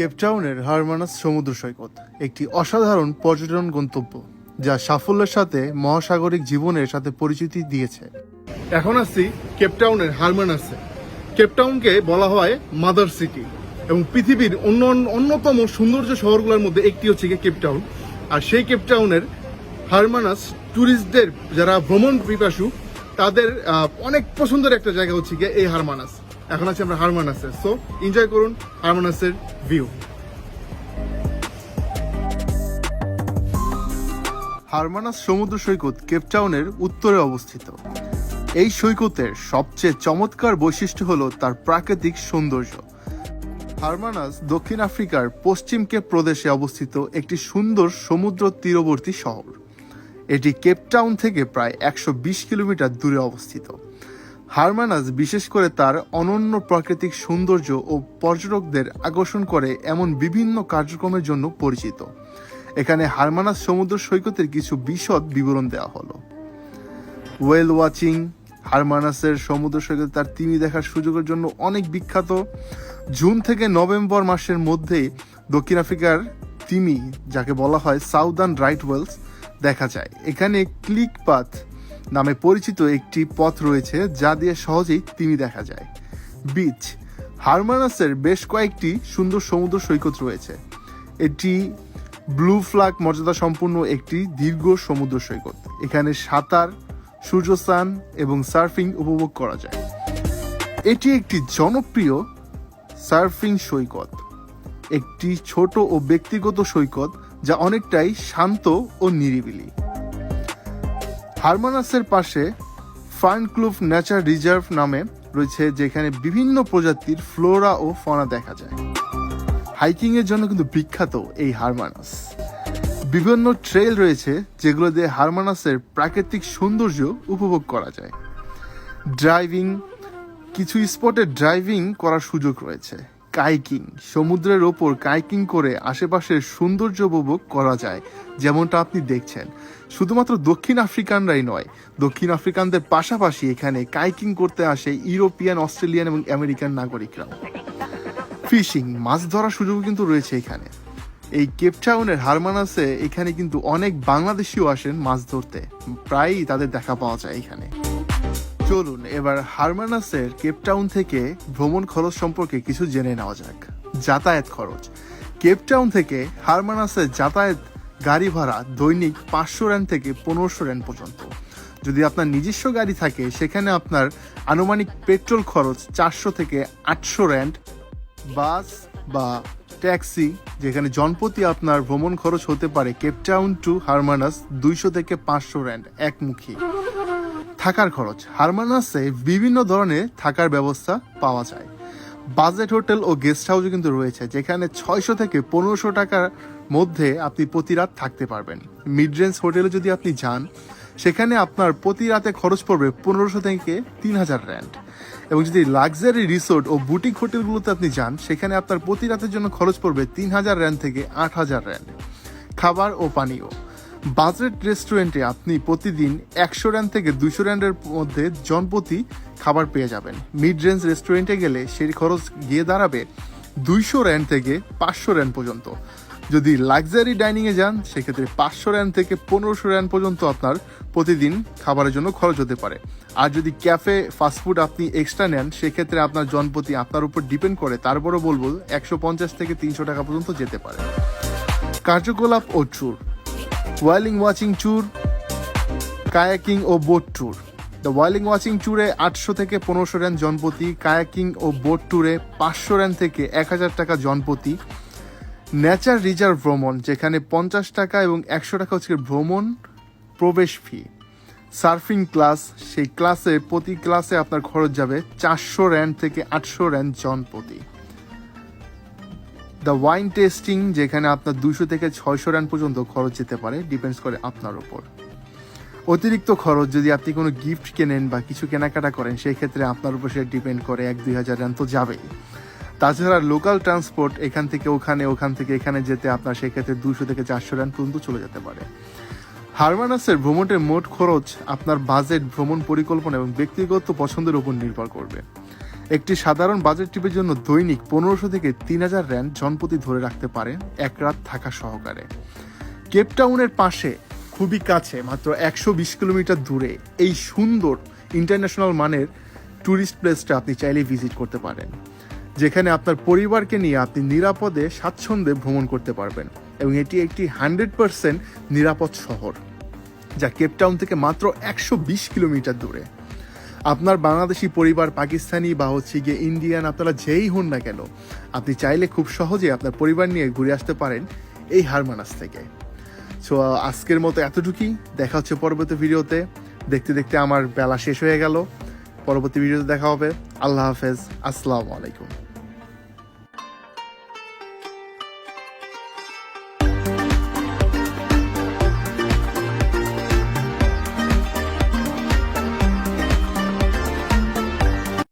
কেপটাউনের হারমানাস সমুদ্র সৈকত, একটি অসাধারণ পর্যটন গন্তব্য, যা সাফল্যের সাথে মহাসাগরিক জীবনের সাথে পরিচিতি দিয়েছে। এখন আসছি কেপটাউনের হারমানাসে। কেপটাউনকে বলা হয় মাদার সিটি এবং পৃথিবীর অন্য অন্যতম সৌন্দর্য শহরগুলোর মধ্যে একটি হচ্ছে গিয়ে কেপটাউন আর সেই কেপটাউনের হারমানাস ট্যুরিস্টদের যারা ভ্রমণ পিপাসু তাদের অনেক পছন্দের একটা জায়গা হচ্ছে গিয়ে এই হারমানাস। এখন আছি আমরা হারমানাসে সো এনজয় করুন হারমানাসের ভিউ হারমানাস সমুদ্র সৈকত কেপটাউনের উত্তরে অবস্থিত। এই সৈকতের সবচেয়ে চমৎকার বৈশিষ্ট্য হলো তার প্রাকৃতিক সৌন্দর্য। হারমানাস দক্ষিণ আফ্রিকার পশ্চিম কেপ প্রদেশে অবস্থিত একটি সুন্দর সমুদ্র তীরবর্তী শহর। এটি কেপটাউন থেকে প্রায় একশো বিশ কিলোমিটার দূরে অবস্থিত। হারমানাস বিশেষ করে তার অনন্য প্রাকৃতিক সৌন্দর্য ও পর্যটকদের আকর্ষণ করে এমন বিভিন্ন কার্যক্রমের জন্য পরিচিত। এখানে হারমানাস সমুদ্র সৈকতের কিছু বিশদ বিবরণ দেওয়া হলো। ওয়েল ওয়াচিং হারমানাসের সমুদ্র সৈকত তার তিমি দেখার সুযোগের জন্য অনেক বিখ্যাত। জুন থেকে নভেম্বর মাসের মধ্যে দক্ষিণ আফ্রিকার তিমি, যাকে বলা হয় সাউদার্ন রাইট ওয়েলস দেখা যায়। এখানে ক্লিক পাথ নামে পরিচিত একটি পথ রয়েছে যা দিয়ে সহজেই তিমি দেখা যায়। বিচ। হারমানাসের বেশ কয়েকটি সুন্দর সমুদ্র সৈকত রয়েছে। এটি ব্লু ফ্ল্যাগ মর্যাদা সম্পূর্ণ একটি দীর্ঘ সমুদ্র সৈকত। এখানে সাঁতার, সূর্যস্নান এবং সার্ফিং উপভোগ করা যায়। এটি একটি জনপ্রিয় সার্ফিং সৈকত। একটি ছোট ও ব্যক্তিগত সৈকত যা অনেকটাই শান্ত ও নিরিবিলি। হারমানাসের পাশে ফার্নক্লুফ ন্যাচার রিজার্ভ নামে রয়েছে যেখানে বিভিন্ন প্রজাতির ফ্লোরা ও ফনা দেখা যায়। হাইকিং এর জন্য কিন্তু বিখ্যাত এই হারমানাস। বিভিন্ন ট্রেল রয়েছে যেগুলো দিয়ে হারমানাসের প্রাকৃতিক সৌন্দর্য উপভোগ করা যায়। ড্রাইভিং, কিছু স্পটে ড্রাইভিং করার সুযোগ রয়েছে। কাইকিং। সমুদ্রের ওপর কাইকিং করে আশেপাশের সৌন্দর্য উপভোগ করা যায়, যেমনটা আপনি দেখছেন। শুধুমাত্র দক্ষিণ আফ্রিকানরাই নয়, দক্ষিণ আফ্রিকানদের পাশাপাশি এখানে কাইকিং করতে আসে ইউরোপিয়ান, অস্ট্রেলিয়ান এবং আমেরিকান নাগরিকরাও। ফিশিং, মাছ ধরার সুযোগও কিন্তু রয়েছে এখানে। এই কেপটাউনের হারমানাসে এখানে কিন্তু অনেক বাংলাদেশিও আসেন মাছ ধরতে। প্রায়ই তাদের দেখা পাওয়া যায় এখানে। চলুন, এবার হারমানাসের কেপটাউন থেকে ভ্রমণ খরচ সম্পর্কে কিছু জেনে নেওয়া যাক। যাতায়াত খরচ। কেপটাউন থেকে হারমানাসের যাতায়াত গাড়ি ভাড়া দৈনিক পাঁচশো র্যান থেকে পনেরোশো র্যান পর্যন্ত। যদি আপনার নিজস্ব গাড়ি থাকে, সেখানে আপনার আনুমানিক পেট্রোল খরচ চারশো থেকে আটশো র্যান্ড বাস বা ট্যাক্সি, যেখানে জনপ্রতি আপনার ভ্রমণ খরচ হতে পারে কেপটাউন টু হারমানাস দুইশো থেকে পাঁচশো র্যান্ড একমুখী। থাকার খরচ। হারমানাসে বিভিন্ন ধরনের থাকার ব্যবস্থা পাওয়া যায়। বাজেট হোটেল ও গেস্ট হাউসও কিন্তু রয়েছে, যেখানে ছয়শো থেকে পনেরোশো টাকার মধ্যে আপনি প্রতি রাত থাকতে পারবেন। মিড রেঞ্জ হোটেলে যদি আপনি যান, সেখানে আপনার প্রতি রাতে খরচ পড়বে পনেরোশো থেকে তিন হাজার র্যান্ড। এবং যদি লাক্সারি রিসোর্ট ও বুটিক হোটেলগুলোতে আপনি যান, সেখানে আপনার প্রতি রাতের জন্য খরচ পড়বে তিন হাজার র্যান্ড থেকে আট হাজার র্যান্ড। খাবার ও পানীয়। বাজেট রেস্টুরেন্টে আপনি প্রতিদিন একশো র্যান থেকে দুশো র্যান্ডের মধ্যে জনপ্রতি খাবার পেয়ে যাবেন। মিড রেঞ্জ রেস্টুরেন্টে গেলে সেই খরচ গিয়ে দাঁড়াবে দুইশো র্যান থেকে পাঁচশো র্যান পর্যন্ত। যদি লাক্সারি ডাইনিংয়ে যান, সেক্ষেত্রে পাঁচশো র্যান থেকে পনেরোশো র্যান পর্যন্ত আপনার প্রতিদিন খাবারের জন্য খরচ হতে পারে। আর যদি ক্যাফে ফাস্টফুড আপনি এক্সট্রা নেন, সেক্ষেত্রে আপনার জনপ্রতি আপনার উপর ডিপেন্ড করে তারপরও বলব একশো পঞ্চাশ থেকে তিনশো টাকা পর্যন্ত যেতে পারে। কার্যকলাপ ও tour whaling watching tour kayaking O boat tour the whaling watching ট্যুরে আটশো থেকে পনেরোশো র্যান জনপতি কায়াকিং ও বোট ট্যুরে পাঁচশো র্যান থেকে এক হাজার টাকা জনপতি। নেচার রিজার্ভ ভ্রমণ, যেখানে পঞ্চাশ টাকা এবং একশো টাকা হচ্ছে ভ্রমণ প্রবেশ ফি সার্ফিং ক্লাস সেই ক্লাসে প্রতি ক্লাসে আপনার খরচ যাবে চারশো র্যান থেকে আটশো র্যান জনপ্রতি দ্য ওয়াইন টেস্টিং যেখানে আপনার দুশো থেকে ছয়শো রান পর্যন্ত খরচ যেতে পারে ডিপেন্ডস করে আপনার ওপর অতিরিক্ত খরচ, যদি আপনি কোনো গিফট কেনেন বা কিছু কেনাকাটা করেন সেই ক্ষেত্রে আপনার উপর সেটা ডিপেন্ড করে এক দুই হাজার রান তো যাবেই। তাছাড়া লোকাল ট্রান্সপোর্ট এখান থেকে ওখানে, ওখান থেকে এখানে যেতে আপনার সেক্ষেত্রে দুশো থেকে চারশো রান পর্যন্ত চলে যেতে পারে। হারমানাসের ভ্রমণের মোট খরচ আপনার বাজেট ভ্রমণ পরিকল্পনা এবং ব্যক্তিগত পছন্দের উপর নির্ভর করবে। একটি সাধারণ বাজেট ট্রিপের জন্য দৈনিক পনেরোশো থেকে তিন হাজার র্যান্ড জনপতি ধরে রাখতে পারেন এক রাত থাকা সহকারে। কেপটাউনের পাশে, খুবই কাছে, মাত্র একশো বিশ কিলোমিটার দূরে, এই সুন্দর ইন্টারন্যাশনাল মানের ট্যুরিস্ট প্লেসটা আপনি চাইলেই ভিজিট করতে পারেন। যেখানে আপনার পরিবারকে নিয়ে আপনি নিরাপদে, স্বাচ্ছন্দ্যে ভ্রমণ করতে পারবেন এবং এটি একটি হান্ড্রেড পারসেন্ট নিরাপদ শহর, যা কেপটাউন থেকে মাত্র একশো বিশ কিলোমিটার দূরে। আপনার বাংলাদেশি পরিবার পাকিস্তানি বা হচ্ছে গিয়ে ইন্ডিয়ান আপনারা যেই হন না কেন, আপনি চাইলে খুব সহজে আপনার পরিবার নিয়ে ঘুরে আসতে পারেন এই হারমানাস থেকে। সো আজকের মতো এতটুকুই। দেখা হচ্ছে পরবর্তী ভিডিওতে। দেখতে দেখতে আমার বেলা শেষ হয়ে গেল। পরবর্তী ভিডিওতে দেখা হবে। আল্লাহ হাফেজ। আসসালামু আলাইকুম।